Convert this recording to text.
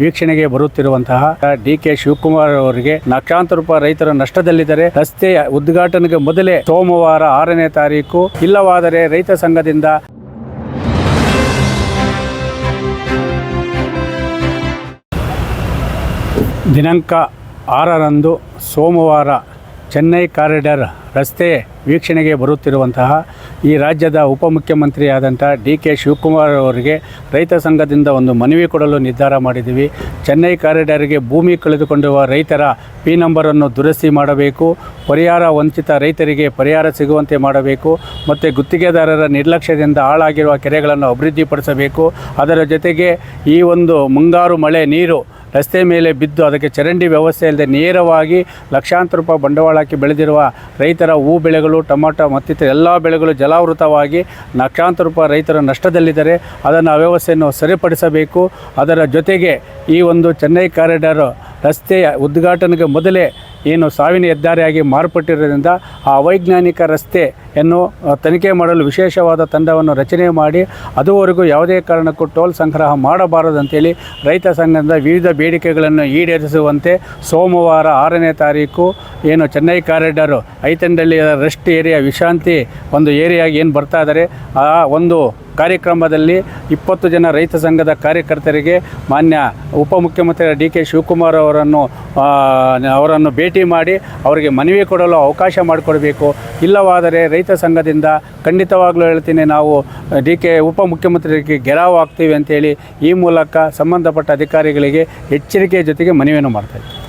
ವೀಕ್ಷಣೆಗೆ ಬರುತ್ತಿರುವಂತಹ D K Shivakumar ಅವರಿಗೆ ಲಕ್ಷಾಂತರ ರೂಪಾಯಿ ರೈತರ ನಷ್ಟದಲ್ಲಿದ್ದರೆ. ರಸ್ತೆ ಉದ್ಘಾಟನೆಗೆ ಮೊದಲೇ ಸೋಮವಾರ ಆರನೇ ತಾರೀಕು. ಇಲ್ಲವಾದರೆ ರೈತ ಸಂಘದಿಂದ ದಿನಾಂಕ ಆರರಂದು ಸೋಮವಾರ ಚೆನ್ನೈ ಕಾರಿಡಾರ್ ರಸ್ತೆ ವೀಕ್ಷಣೆಗೆ ಬರುತ್ತಿರುವಂತಹ ಈ ರಾಜ್ಯದ ಉಪಮುಖ್ಯಮಂತ್ರಿಯಾದಂಥ ಡಿ ಕೆ ಶಿವಕುಮಾರ್ ಅವರಿಗೆ ರೈತ ಸಂಘದಿಂದ ಒಂದು ಮನವಿ ಕೊಡಲು ನಿರ್ಧಾರ ಮಾಡಿದ್ದೀವಿ. ಚೆನ್ನೈ ಕಾರಿಡಾರ್ಗೆ ಭೂಮಿ ಕಳೆದುಕೊಂಡಿರುವ ರೈತರ ಪಿ ನಂಬರನ್ನು ದುರಸ್ತಿ ಮಾಡಬೇಕು. ಪರಿಹಾರ ವಂಚಿತ ರೈತರಿಗೆ ಪರಿಹಾರ ಸಿಗುವಂತೆ ಮಾಡಬೇಕು. ಮತ್ತು ಗುತ್ತಿಗೆದಾರರ ನಿರ್ಲಕ್ಷ್ಯದಿಂದ ಹಾಳಾಗಿರುವ ಕೆರೆಗಳನ್ನು ಅಭಿವೃದ್ಧಿಪಡಿಸಬೇಕು. ಅದರ ಜೊತೆಗೆ ಈ ಒಂದು ಮುಂಗಾರು ಮಳೆ ನೀರು ರಸ್ತೆ ಮೇಲೆ ಬಿದ್ದು ಅದಕ್ಕೆ ಚರಂಡಿ ವ್ಯವಸ್ಥೆ ಇಲ್ಲದೆ ನೇರವಾಗಿ ಲಕ್ಷಾಂತರ ರೂಪಾಯಿ ಬಂಡವಾಳಕ್ಕೆ ಬೆಳೆದಿರುವ ಬೆಳೆದಿರುವ ರೈತರ ಹೂ ಬೆಳೆಗಳು, ಟೊಮಾಟೊ ಮತ್ತಿತರ ಎಲ್ಲ ಬೆಳೆಗಳು ಜಲಾವೃತವಾಗಿ ಲಕ್ಷಾಂತರ ರೂಪಾಯಿ ರೈತರ ನಷ್ಟದಲ್ಲಿದ್ದಾರೆ ಅದನ್ನು ಅವ್ಯವಸ್ಥೆಯನ್ನು ವ್ಯವಸ್ಥೆಯನ್ನು ಸರಿಪಡಿಸಬೇಕು. ಅದರ ಜೊತೆಗೆ ಈ ಒಂದು ಚೆನ್ನೈ ಕಾರಿಡಾರ್ ರಸ್ತೆಯ ಉದ್ಘಾಟನೆಗೆ ಮೊದಲೇ ಏನು ಸಾವಿನ ಹೆದ್ದಾರಿಯಾಗಿ ಮಾರ್ಪಟ್ಟಿರೋದ್ರಿಂದ ಆ ವೈಜ್ಞಾನಿಕ ರಸ್ತೆಯನ್ನು ಅ, ತನಿಖೆ ಮಾಡಲು ವಿಶೇಷವಾದ ತಂಡವನ್ನು ರಚನೆ ಮಾಡಿ ಅದುವರೆಗೂ ಯಾವುದೇ ಕಾರಣಕ್ಕೂ ಟೋಲ್ ಸಂಗ್ರಹ ಮಾಡಬಾರದಂತೇಳಿ ರೈತ ಸಂಘದ ವಿವಿಧ ಬೇಡಿಕೆಗಳನ್ನು ಈಡೇರಿಸುವಂತೆ ಸೋಮವಾರ ಆರನೇ ತಾರೀಕು ಏನು ಚೆನ್ನೈ ಕಾರಿಡಾರು ಐತಂಡಳ್ಳಿಯ ರೆಸ್ಟ್ ಏರಿಯಾ ವಿಶ್ರಾಂತಿ ಒಂದು ಏರಿಯಾಗಿ ಏನು ಬರ್ತಾ ಇದ್ದಾರೆ ಆ ಒಂದು ಕಾರ್ಯಕ್ರಮದಲ್ಲಿ ಇಪ್ಪತ್ತು ಜನ ರೈತ ಸಂಘದ ಕಾರ್ಯಕರ್ತರಿಗೆ ಮಾನ್ಯ ಉಪಮುಖ್ಯಮಂತ್ರಿ ಡಿ ಕೆ ಶಿವಕುಮಾರ್ ಅವರನ್ನು ಅವರನ್ನು ಭೇಟಿ ಮಾಡಿ ಅವರಿಗೆ ಮನವಿ ಕೊಡಲು ಅವಕಾಶ ಮಾಡಿಕೊಡಬೇಕು. ಇಲ್ಲವಾದರೆ ರೈತ ಸಂಘದಿಂದ ಖಂಡಿತವಾಗಲೂ ಹೇಳ್ತೀನಿ ನಾವು ಡಿ ಕೆ ಉಪಮುಖ್ಯಮಂತ್ರಿಗೆ ಗೆರಾವು ಆಗ್ತೀವಿ ಅಂತೇಳಿ ಈ ಮೂಲಕ ಸಂಬಂಧಪಟ್ಟ ಅಧಿಕಾರಿಗಳಿಗೆ ಎಚ್ಚರಿಕೆಯ ಜೊತೆಗೆ ಮನವಿಯನ್ನು ಮಾಡ್ತಾ ಇದ್ದೀವಿ